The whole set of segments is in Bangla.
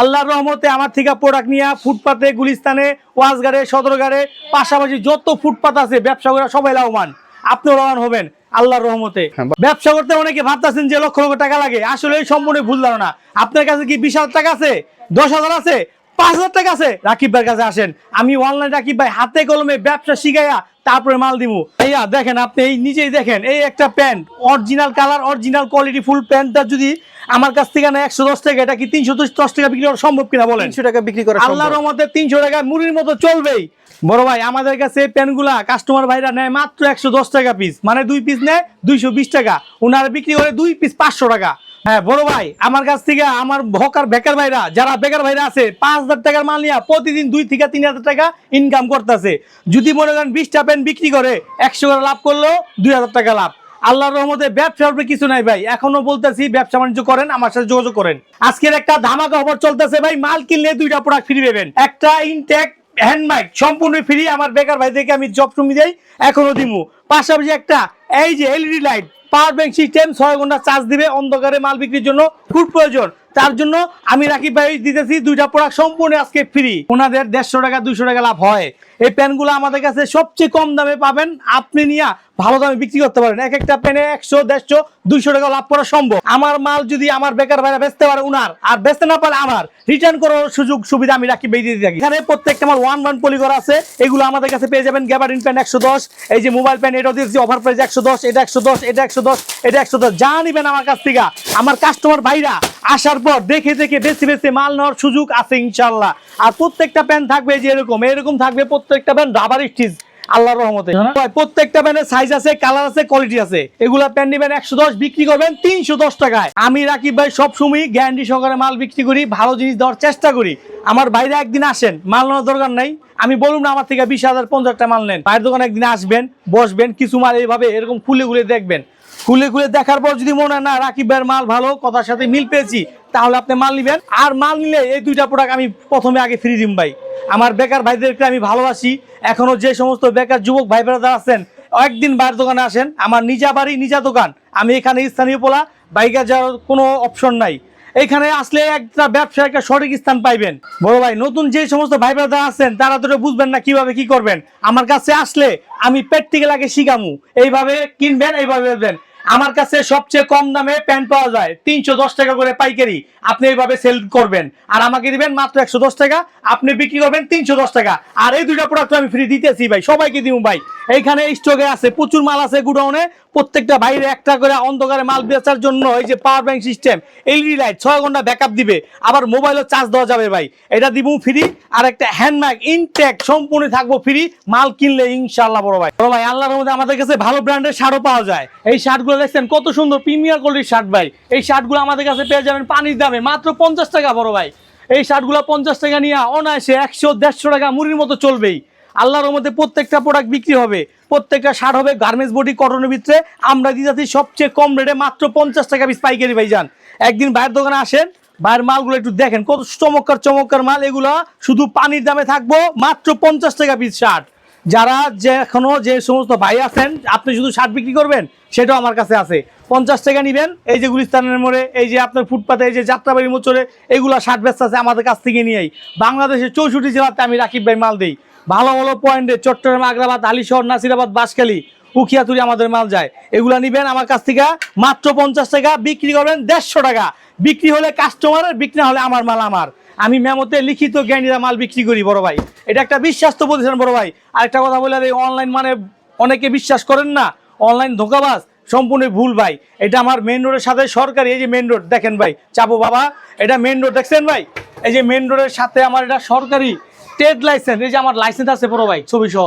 আল্লাহর রহমতে আমার থেকে প্রোডাক্ট নিয়ে ফুটপাতে গুলিস্তানে ওয়াজগারে সদরগারে পাশাপাশি যত ফুটপাত আছে ব্যবসা করে সবাই লাভবান। আপনি লাভবান হবেন আল্লাহর রহমতে। হ্যাঁ, ব্যবসা করতে অনেকে ভাবতেছেন যে লক্ষ লক্ষ টাকা লাগে। আসলে সম্পূর্ণ ভুল ধারণা। আপনার কাছে কি বিশ হাজার টাকা আছে? দশ হাজার আছে? পাঁচ হাজার টাকা আছে। রাকিব ভাইয়ের কাছে আসেন। আমি অনলাইন রাকিব ভাই হাতে কলমে ব্যবসা শিখাইয়া তারপরে মাল দিমু। এইয়া দেখেন আপনি এই নিজেই দেখেন এই একটা pant original colour original quality full প্যান্টটা যদি আমার কাছ থেকে না একশো দশ টাকা এটা কি তিনশো দশ টাকা বিক্রি করা সম্ভব কিনা বলেন? তিনশো টাকা বিক্রি করা আল্লাহর। রহমতে তিনশো টাকা মুড়ির মতো চলবেই। বড় ভাই আমাদের কাছে প্যানগুলা কাস্টমার ভাইরা নেয় মাত্র একশো দশ টাকা পিস মানে দুই পিস নেয় দুইশো বিশ টাকা। ওনারা বিক্রি করে দুই পিস পাঁচশো টাকা। হ্যাঁ বড় ভাই, আমার কাছ থেকে আমার হকার বেকার ভাইরা, যারা বেকার ভাইরা আছে, পাঁচ হাজার টাকার মাল নিয়ে প্রতিদিন দুই থেকে তিন হাজার টাকা ইনকাম করতেছে। যদি মনে করেন বিশটা প্যান বিক্রি করে, একশো করে লাভ করলেও দুই হাজার টাকা লাভ। আল্লাহর রহমতে ব্যবসার উপরে কিছু নাই ভাই। এখনও বলতেছি, ব্যবসা বাণিজ্য করেন, আমার সাথে যোগাযোগ করেন। আজকের একটা ধামাকা খবর চলতেছে ভাই, মাল কিনলে দুইটা প্রোডাক্ট ফ্রি পাবেন। একটা ইনটেক হ্যান্ড মাইক সম্পূর্ণ ফ্রি আমার বেকার ভাই থেকে আমি জব টুমি দেই, এখনও দিমু। পাশাপাশি একটা, এই যে LED light power bank system ছয় ঘণ্টা চার্জ দিবে অন্ধকারে মাল বিক্রির জন্য খুব প্রয়োজন। তার জন্য আমি রাকিব ভাই দিতেছি দুইটা প্রোডাক্ট সম্পূর্ণ আজকে ফ্রি ওনাদের দেড়শো টাকা, দুইশো টাকা লাভ হয়। এই প্যানগুলো আমাদের কাছে সবচেয়ে কম দামে পাবেন। আপনি নিয়ে ভালো দামে বিক্রি করতে পারেন। এক একটা প্যানে একশো, দেড়শো, দুইশো টাকা লাভ করা সম্ভব। আমার মাল যদি আমার বেকার ভাইরা বেচতে পারে উনার, আর বেচতে না পারে আমার রিটার্ন করার সুযোগ, সুবিধা আমি রাখি বেরিয়ে থাকি। এখানে প্রত্যেকটা আমার ওয়ান ওয়ান পলি করা আছে। এগুলো আমাদের কাছে পেয়ে যাবেন গ্যাবারিন প্যান একশো দশ, এই যে মোবাইল প্যান এটাও দিয়েছি অফার প্রাইস একশো দশ, এটা একশো দশ, এটা একশো দশ। এটা একশো দশ। যা নিবেন আমার কাছ থেকে। আমার কাস্টমার ভাইরা আসার পর দেখে দেখে বেশি বেশি মাল নেওয়ার সুযোগ আছে ইনশাল্লাহ আর প্রত্যেকটা প্যান থাকবে যে এরকম। এরকম থাকবে প্রত্যেকটা প্যান রাবার স্টিচ আল্লাহর রহমতে। প্রত্যেকটা প্যানের সাইজ আছে কালার আছে কোয়ালিটি আছে। এগুলা প্যান নিবেন একশো দশ বিক্রি করবেন তিনশো দশ টাকায়। আমি রাকিব ভাই সব সময় গ্যারান্টি সহকারে মাল বিক্রি করি ভালো জিনিস দেওয়ার চেষ্টা করি। আমার বাইরে একদিন আসেন মাল নেওয়ার দরকার নাই। আমি বলুন না আমার থেকে বিশ হাজার পঞ্চাশটা মাল নেন। বাইরের দোকানে একদিন আসবেন বসবেন কিছু মাল এইভাবে এরকম খুলে খুলে দেখবেন। খুলে খুলে দেখার পর যদি মনে হয়, না রাকিব ভাইয়ের মাল ভালো, কথার সাথে মিল পেয়েছি, তাহলে আপনি মাল নিবেন। আর মাল নিলে এই দুইটা প্রোডাক্ট আমি প্রথমে আগে ফ্রি দিম ভাই। আমার বেকার ভাইদেরকে আমি ভালোবাসি। এখনও যে সমস্ত বেকার যুবক ভাই ব্রাদার আছেন, একদিন বাইরের দোকানে আসেন। আমার নিজা বাড়ি, নিজা দোকান। আমি এখানে স্থানীয় পোলা, বাইকে যাওয়ার কোনো অপশন নাই। এখানে আসলে একটা ব্যবসা একটা সঠিক স্থান পাইবেন। বড় ভাই, নতুন যে সমস্ত ভাই ব্রাদার আছেন, তারা তো বুঝবেন না কীভাবে কি করবেন। আমার কাছে আসলে আমি প্র্যাকটিক্যাল আগে শিখামু। এইভাবে কিনবেন, এইভাবে বেচবেন। আমার কাছে সবচেয়ে কম দামে প্যান্ট পাওয়া যায়। তিনশো দশ টাকা করে পাইকারি। আপনি এইভাবে সেল করবেন। আর আমাকে দিবেন মাত্র একশো দশ টাকা। আপনি বিক্রি করবেন তিনশো দশ টাকা। আর এই দুইটা প্রোডাক্ট আমি ফ্রি দিতেছি ভাই। সবাইকে দিব ভাই। এইখানে স্টকে আছে, প্রচুর মাল আছে গুডাউনে। প্রত্যেকটা বাইরে একটা করে অন্ধকারে মাল বেচার জন্য এই যে power bank system LED light ছয় ঘণ্টা ব্যাকআপ দিবে। আবার মোবাইলও চার্জ দেওয়া যাবে ভাই। এটা দিব ফ্রি আর একটা হ্যান্ড মাইক ইনটেক সম্পূর্ণ থাকব ফ্রি মাল কিনলে ইনশাল্লাহ বড় ভাই। বড় ভাই, আল্লাহর মধ্যে আমাদের কাছে ভালো ব্র্যান্ডের শার্টও পাওয়া যায়। এই শার্টগুলো দেখছেন, কত সুন্দর প্রিমিয়ার কোয়ালিটির শার্ট ভাই। এই শার্টগুলো আমাদের কাছে পেয়ে যাবেন পানির দামে, মাত্র পঞ্চাশ টাকা বড় ভাই। এই শার্টগুলো পঞ্চাশ টাকা নিয়ে অনায়াসে একশো, দেড়শো টাকা মুড়ির মতো চলবেই। আল্লাহর মধ্যে প্রত্যেকটা প্রোডাক্ট বিক্রি হবে। প্রত্যেকটা শার্ট হবে গার্মেন্টস বডি কটনের ভিতরে। আমরা দিতে সবচেয়ে কম রেটে মাত্র পঞ্চাশ টাকা পিস পাইকারি ভাই যান একদিন বাইরের দোকানে আসেন বাইরের মালগুলো একটু দেখেন, কত চমৎকার চমৎকার মাল। এগুলা শুধু পানির দামে থাকব, মাত্র পঞ্চাশ টাকা পিস শার্ট যারা যে এখনও যে সমস্ত ভাই আছেন, আপনি শুধু শার্ট বিক্রি করবেন, সেটাও আমার কাছে আছে। পঞ্চাশ টাকা নিবেন, এই যে গুলিস্তানের মোড়ে, এই যে আপনার ফুটপাতে, এই যে যাত্রাবাড়ির মোচরে এগুলা শার্ট ব্যস্ত আছে আমাদের কাছ থেকে নিয়েই বাংলাদেশের চৌষট্টি জেলাতে আমি রাকিব ভাই মাল দিই। ভালো ভালো পয়েন্টে চট্টগ্রাম, আগ্রাবাদ, আলিশহর, নাসিরাবাদ, বাঁশখালী, উখিয়াতুরি আমাদের মাল যায়। এগুলা নিবেন আমার কাছ থেকে মাত্র পঞ্চাশ টাকা, বিক্রি করবেন দেড়শো টাকা। বিক্রি হলে কাস্টমারের বিক্রি হলে আমার মাল আমার। আমি মেমোতে লিখিত জ্ঞানীরা মাল বিক্রি করি, বড় ভাই। এটা একটা বিশ্বাস্ত প্রতিষ্ঠান, বড় ভাই। আরেকটা কথা বলে এই অনলাইন মানে অনেকে বিশ্বাস করেন না অনলাইন ধোকাবাজ সম্পূর্ণ ভুল ভাই। এটা আমার মেন রোডের সাথে সরকারি, এই যে মেন রোড দেখেন ভাই, চাপো বাবা। এটা মেন রোড দেখছেন ভাই? এই যে মেন রোডের সাথে আমার এটা সরকারি ট্রেড লাইসেন্স এই যে আমার লাইসেন্স আছে, বড় ভাই, ছবি সহ।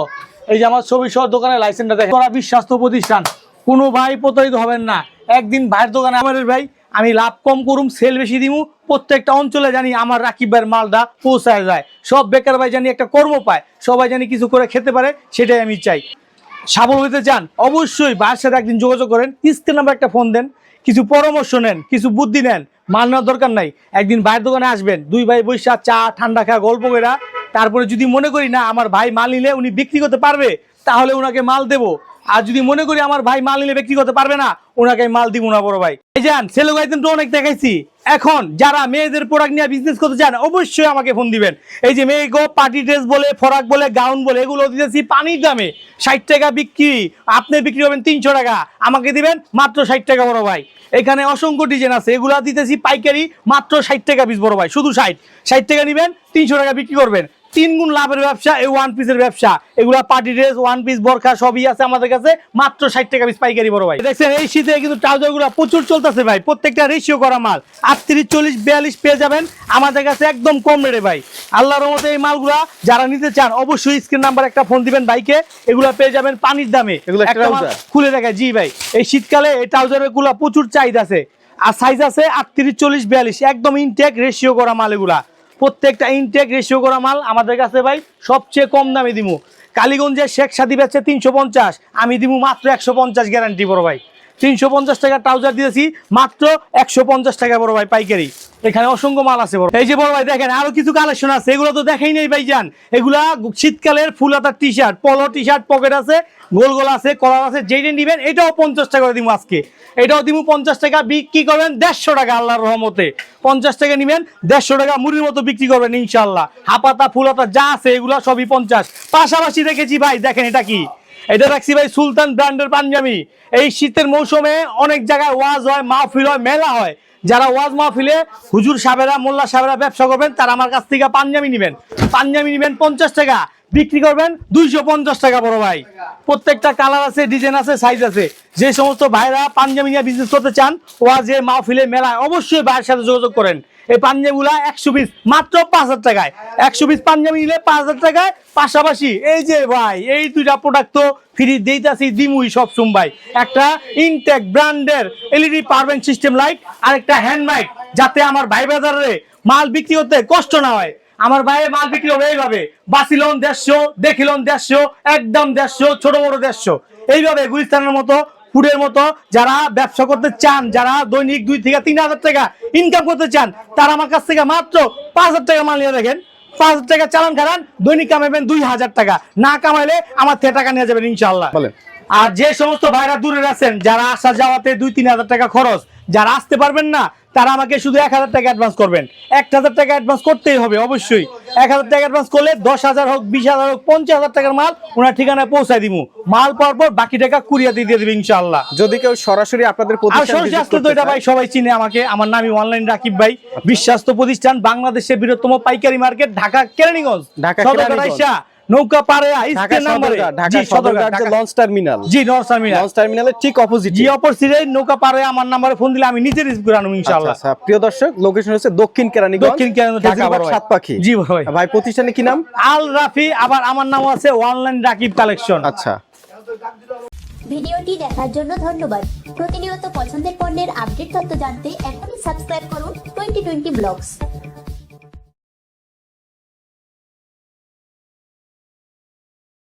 এই যে আমার ছবি সহ দোকানের লাইসেন্সটা দেখেন। ওরা বিশ্বাস্ত প্রতিষ্ঠান। কোনো ভাই প্রতারিত হবেন না। একদিন ভাইয়ের দোকানে, আমার ভাই, আমি লাভ কম করুম সেল বেশি দিমু প্রত্যেকটা অঞ্চলে জানি আমার রাকিব ভাইয়ের মালটা পৌঁছায় যায়। সব বেকার ভাই জানি একটা কর্ম পায়, সবাই জানি কিছু করে খেতে পারে, সেটাই আমি চাই। সাবল হতে চান, অবশ্যই ভাইয়ের সাথে একদিন যোগাযোগ করেন স্ক্রিন নাম্বার একটা ফোন দেন, কিছু পরামর্শ নেন, কিছু বুদ্ধি নেন, মাল নেওয়ার দরকার নাই। একদিন ভাইয়ের দোকানে আসবেন, দুই ভাই বৈশা চা, ঠান্ডা খা গল্প করা তারপরে যদি মনে করি না, আমার ভাই মাল নিলে উনি বিক্রি করতে পারবে, তাহলে ওনাকে মাল দেবো। আর যদি মনে করি আমার ভাই মাল নিলে বিক্রি করতে পারবে না, ওনাকে মাল দিব না বড় ভাই। এই যান আইটেম তো অনেক দেখাইছি। এখন যারা মেয়েদের প্রোডাক্ট নিয়ে বিজনেস করতে চান, অবশ্যই আমাকে ফোন দিবেন। এই যে মেয়ে গো পার্টি ড্রেস বলে, ফরাক বলে গাউন বলে, এগুলো দিতেছি পানির দামে। ষাট টাকা বিক্রি, আপনি বিক্রি করবেন তিনশো টাকা। আমাকে দিবেন মাত্র ষাট টাকা বড় ভাই। এখানে অসংখ্য ডিজাইন আছে, এগুলা দিতেছি পাইকারি, মাত্র ষাট টাকা পিস বড় ভাই, শুধু ষাট। ষাট টাকা নিবেন, তিনশো টাকা বিক্রি করবেন। তিন গুণ লাভের ব্যবসা এই ওয়ান পিসের ব্যবসা। এগুলা পার্টি ড্রেস ওয়ান পিস বরখা সবই আছে আমাদের কাছে। মাত্র ষাট টাকা পিস পাইকারি বড় ভাই। দেখছেন এই শীতে কিন্তু ট্রাউজারগুলা প্রচুর চলতেছে ভাই। প্রত্যেকটা রেশিও করা মাল। আটত্রিশ চল্লিশ বিয়াল্লিশ পেয়ে যাবেন। আমাদের কাছে একদম কম রেটে ভাই। আল্লাহর রহমতে এই মালগুলা যারা নিতে চান অবশ্যই স্ক্রিন নাম্বার একটা ফোন দিবেন ভাইকে। এগুলা পেয়ে যাবেন পানির দামে? খুলে দেখা জি ভাই এই শীতকালে এই ট্রাউজারেরগুলা প্রচুর চাহিদা আছে। আর সাইজ আছে আটত্রিশ চল্লিশ বিয়াল্লিশ। একদম ইনটেক রেশিও করা মাল এগুলা। প্রত্যেকটা ইনটেক রেশিও করা মাল আমাদের কাছে ভাই সবচেয়ে কম দামে দিমু। কালীগঞ্জের শেখ সাদি বেচছে তিনশো পঞ্চাশ, আমি দিমু মাত্র একশো পঞ্চাশ গ্যারান্টি বড় ভাই। তিনশো পঞ্চাশ টাকা ট্রাউজার দিয়েছি, মাত্র একশো পঞ্চাশ টাকা বড় ভাই পাইকারি। এখানে অসংখ্য মাল আছে বড় এই যে বড় ভাই দেখেন, আরও কিছু কালেকশন আছে, এগুলো তো দেখাই নেই ভাই যান এগুলা শীতকালের ফুল হাতার টি শার্ট পলো টি শার্ট পকেট আছে, গোল গোল আছে কলার আছে যেটা নিবেন এটাও পঞ্চাশ টাকা দিব আজকে। এটাও দিব পঞ্চাশ টাকা, বিক্রি করবেন দেড়শো টাকা আল্লাহর রহমতে। পঞ্চাশ টাকা নিবেন, দেড়শো টাকা মুড়ির মতো বিক্রি করবেন ইনশাল্লাহ হাপাতা ফুলাতা যা আছে, এগুলা সবই পঞ্চাশ। পাশাপাশি রেখেছি ভাই, দেখেন এটা কি? এটা রাখছি ভাই সুলতান ব্র্যান্ডের পাঞ্জাবি। এই শীতের মৌসুমে অনেক জায়গায় ওয়াজ হয়, মাহফিল হয়, মেলা হয়। যারা ওয়াজ মাহফিলে হুজুর সাবেরা মোল্লা সাবেরা ব্যবসা করবেন, তারা আমার কাছ থেকে পাঞ্জাবি নেবেন। পাঞ্জাবি নেবেন পঞ্চাশ টাকা, বিক্রি করবেন দুইশো পঞ্চাশ টাকা বড় ভাই। প্রত্যেকটা কালার আছে, ডিজাইন আছে সাইজ আছে। যে সমস্ত ভাইরা পাঞ্জাবি নিয়ে বিজনেস করতে চান, ওয়াজে, মাহফিলে, মেলায় অবশ্যই ভাইয়ের সাথে যোগাযোগ করেন। এই পাঞ্জাবিগুলা একশো পিস মাত্র পাঁচ হাজার টাকায়। একশো পিস পাঞ্জাবি নিলে পাঁচ হাজার টাকায়। পাশাপাশি এই যে ভাই, এই দুইটা প্রোডাক্ট তো ফ্রি দিতেছি দিমুই সব ভাই। একটা ইনটেক ব্র্যান্ডের এলইডি পারবেন সিস্টেম লাইট আর একটা হ্যান্ড লাইট যাতে আমার ভাই বাজারে মাল বিক্রি হতে কষ্ট না হয়। আমার ভাইয়ের মাল বিক্রি হবে এইভাবে। বাসিলন দেড়শো, দেখিলন দেড়শো, একদম দেড়শো, ছোট বড় দেড়শো। এইভাবে গুলিস্তানের মতো ফুডের মতো যারা ব্যবসা করতে চান, যারা দৈনিক দুই থেকে তিন হাজার টাকা ইনকাম করতে চান, তারা আমার কাছ থেকে মাত্র পাঁচ হাজার টাকা মাল নিয়ে দেখেন। পাঁচ হাজার টাকা চালান খারান দৈনিক কামাবেন দুই হাজার টাকা। না কামাইলে আমার থেকে টাকা নিয়ে যাবেন ইনশাল্লাহ। আর যে সমস্ত ভাইরা দূরে আছেন যারা আসা যাওয়াতে দুই তিন হাজার টাকা খরচ যারা আসতে পারবেন না তারা আমাকে শুধু এক হাজার টাকা অ্যাডভান্স করবেন। এক হাজার টাকা অ্যাডভান্স করতেই হবে অবশ্যই। এক হাজার টাকা অ্যাডভান্স করলে দশ হাজার হোক বিশ হাজার হোক পঞ্চাশ হাজার টাকার মাল ওনার ঠিকানায় পৌঁছায় দিব মাল পাওয়ার পর বাকি টাকা কুরিয়া দিয়ে দিয়ে দেবে ইনশাল্লাহ যদি কেউ সরাসরি আপনাদের প্রতিষ্ঠান সরষে তো এটা ভাই সবাই চিনে আমাকে আমার নামই অনলাইন রাকিব ভাই। বিশ্বাস্ত প্রতিষ্ঠান বাংলাদেশের বৃহত্তম পাইকারি মার্কেট ঢাকা কেরানীগঞ্জ। ঢাকা নৌকা পারে নাম্বারে ঢাকা জি সদরঘাট যে লঞ্চ টার্মিনাল। জি নর্থ টার্মিনাল। লঞ্চ টার্মিনালের ঠিক অপোজিট জি অপরসিডে নৌকা পারে আমার নাম্বারে ফোন দিলে আমি নিজে রিসিভ করে আনব ইনশাআল্লাহ। আচ্ছা প্রিয় দর্শক লোকেশন হচ্ছে দক্ষিণ কেরানীগঞ্জ। দক্ষিণ কেরানীগঞ্জ, ঢাকা বড় সাত পাখি জি ভাই। ভাই প্রতিষ্ঠানে কি নাম? আল রাফি আবার আমার নাম আছে অনলাইন রাকিব কালেকশন আচ্ছা। ভিডিওটি দেখার জন্য ধন্যবাদ। প্রতিনিয়ত পছন্দের পণ্যের আপডেট তথ্য জানতে এখনই সাবস্ক্রাইব করুন টোয়েন্টি টোয়েন্টি ব্লগস